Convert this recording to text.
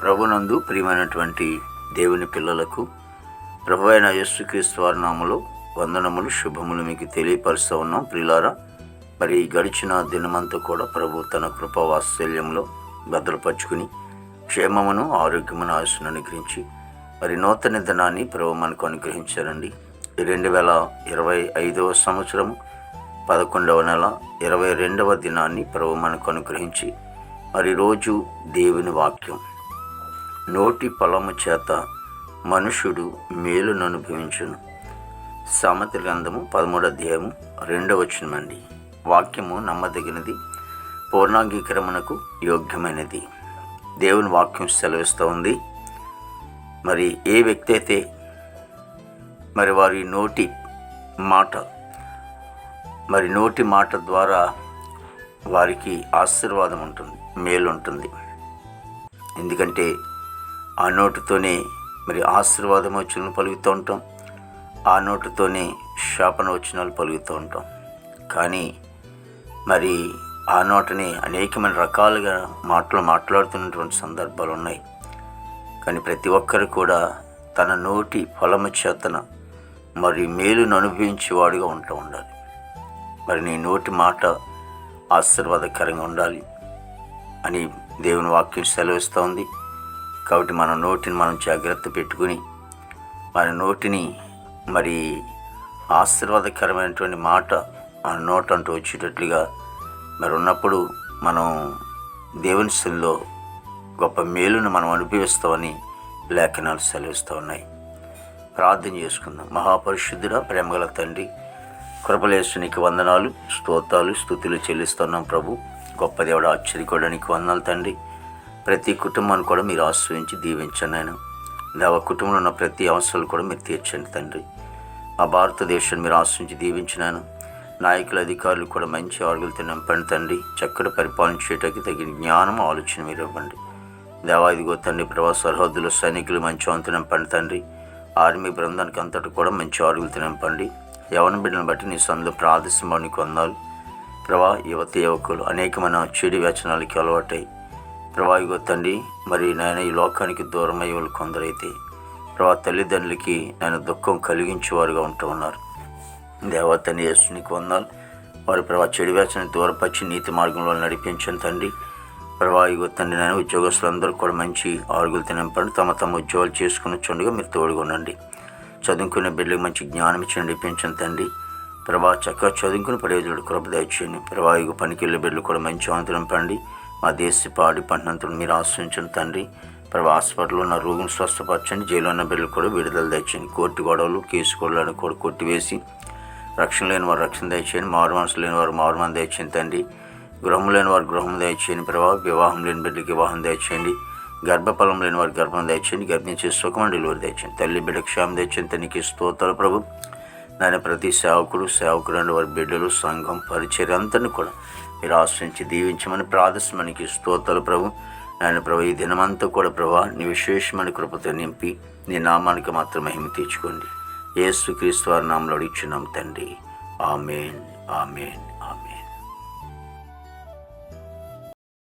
ప్రభునందు ప్రియమైనటువంటి దేవుని పిల్లలకు ప్రభు అయిన యేసుక్రీస్తు వారి నామలో వందనములు శుభములు మీకు తెలియపరుస్తూ ఉన్నాం. ప్రియులారా మరి గడిచిన దినమంతా కూడా ప్రభు తన కృప వాత్సల్యంలో భద్రపరుచుకుని క్షేమమును ఆరోగ్యమును ఆశను అనుగ్రహించి మరి నూతన దినాన్ని ప్రభు మనకు అనుగ్రహించారండి. రెండు వేల ఇరవై ఐదవ సంవత్సరం పదకొండవ నెల ఇరవై రెండవ దినాన్ని ప్రభు మనకు అనుగ్రహించి మరి రోజు దేవుని వాక్యం. నోటి పొలము చేత మనుషుడు మేలును అనుభవించును సామెత గ్రంథము పదమూడు అధ్యాయము రెండవ వచనమండి వాక్యము నమ్మదగినది పూర్ణాంగీకరమునకు యోగ్యమైనది. దేవుని వాక్యం సెలవిస్తూ ఉంది. మరి ఏ వ్యక్తి అయితే మరి వారి నోటి మాట మరి నోటి మాట ద్వారా వారికి ఆశీర్వాదం ఉంటుంది మేలు ఉంటుంది. ఎందుకంటే ఆ నోటుతోనే మరి ఆశీర్వాదం వచ్చిన పలుకుతూ ఉంటాం. ఆ నోటుతోనే శాపన వచనాలు పలుకుతూ ఉంటాం. కానీ మరి ఆ నోటని అనేకమైన రకాలుగా మాటలు మాట్లాడుతున్నటువంటి సందర్భాలు ఉన్నాయి. కానీ ప్రతి ఒక్కరు కూడా తన నోటి ఫలము చేతన మరి మేలును అనుభవించేవాడుగా ఉంటూ ఉండాలి. మరి నీ నోటి మాట ఆశీర్వాదకరంగా ఉండాలి అని దేవుని వాక్యం సెలవిస్తూ ఉంది. కాబట్టి మన నోటిని మనం జాగ్రత్త పెట్టుకుని మన నోటిని మరి ఆశీర్వాదకరమైనటువంటి మాట ఆ నోట అంటూ వచ్చేటట్లుగా మరి ఉన్నప్పుడు మనం దేవుని శిల్లో గొప్ప మేలును మనం అనుభవిస్తామని లేఖనాలు సెలవిస్తూ ఉన్నాయి. ప్రార్థన చేసుకుందాం. మహాపరిశుద్ధుడ ప్రేమగల తండ్రి కృపలేసునికి వందనాలు స్తోత్రాలు స్థుతులు చెల్లిస్తున్నాం ప్రభు. గొప్ప దేవుడు ఆశ్చర్యకోవడానికి వందనాలు తండ్రి. ప్రతి కుటుంబాన్ని కూడా మీరు ఆశ్రయించి దీవించండి ఆయన. దేవ కుటుంబంలో ఉన్న ప్రతి అవసరాలు కూడా మీరు తీర్చండి తండ్రి. మా భారతదేశాన్ని మీరు ఆశ్రయించి దీవించినాను నాయకుల అధికారులు కూడా మంచి ఆరుగులతో నింపండి తండ్రి. చక్కటి పరిపాలన చేయటానికి తగిన జ్ఞానం ఆలోచన మీరు ఇవ్వండి. దేవా ఇదిగో తండ్రి ప్రభా సరిహద్దులు సైనికులు మంచి వంతు నింపండి తండ్రి. ఆర్మీ బృందానికి అంతటి కూడా మంచి ఆరుగులతో నింపండి. యవన బిడ్డను బట్టి నీ సందు ప్రాదేశంలోని కొందాలు ప్రభా యువత యువకులు అనేకమైన చెడు వ్యచనాలకి అలవాటై ప్రభా తండ్రి మరి నాయన ఈ లోకానికి దూరం అయ్యే వాళ్ళు కొందరైతే ప్రభా తల్లిదండ్రులకి నేను దుఃఖం కలిగించేవారుగా ఉంటూ ఉన్నారు. దేవతని యేసునికి వందాలు వారి ప్రభా చెడు వేసని దూరపరిచి నీతి మార్గంలో నడిపించండి తండ్రి. ప్రభా ఇగో తండ్రి నేను ఉద్యోగస్తులందరూ కూడా మంచి ఆరుగులతో నింపండి. తమ తమ ఉద్యోగాలు చేసుకుని చూడగా మీరు తోడుగా ఉండండి చదువుకునే బిడ్డలకు మంచి జ్ఞానం ఇచ్చి నడిపించండి తండ్రి. ప్రభా చక్కగా చదువుకుని ప్రయోజకుడు కృప దయచేయండి. ప్రభా ఇగో పనికి వెళ్ళే బిడ్డలు కూడా మంచి వంతు మా దేశ పాడి పంటంతులు మీరు ఆశ్రయించండి తండ్రి. ప్రభా హాస్పిటల్లో ఉన్న రోగిని స్వస్థపరచండి. జైల్లో ఉన్న బిడ్డలు కూడా విడుదల తెచ్చండి కోర్టు గొడవలు కేసు గొడవలను కూడా కొట్టివేసి రక్షణ లేని వారు రక్షణ దయచేయండి. మారు మనసు లేని వారు మారు మన దయచేయండి తండ్రి. గృహం లేని వారు గృహం దయచేయండి ప్రభావ వివాహం లేని బిడ్డకి వివాహం దయచేయండి. గర్భఫలం లేని వారి గర్భం దయచేయండి. గర్భించే సుఖం డెలివరీ దయచేయండి. తల్లి బిడ్డ క్షేమం దయచేయండి. తనకి స్తోత్రాలు ప్రభు. దాని ప్రతి సేవకుడు సేవకుడు వారి బిడ్డలు సంఘం పరిచయం అంతని కూడా మీరు ఆశ్రయించి దీవించమని ప్రార్థించమనికి స్తోత్రాలు ప్రభు. నాయన ప్రభు ఈ దినమంతా కూడా ప్రభా నీ విశేషమైన కృపతో నింపి నీ నామానికి మాత్రం మహిమ తీర్చుకోండి. ఏసుక్రీస్తు వారి నామంలో అడిగిచున్నాం తండ్రి. ఆమెన్. ఆమెన్.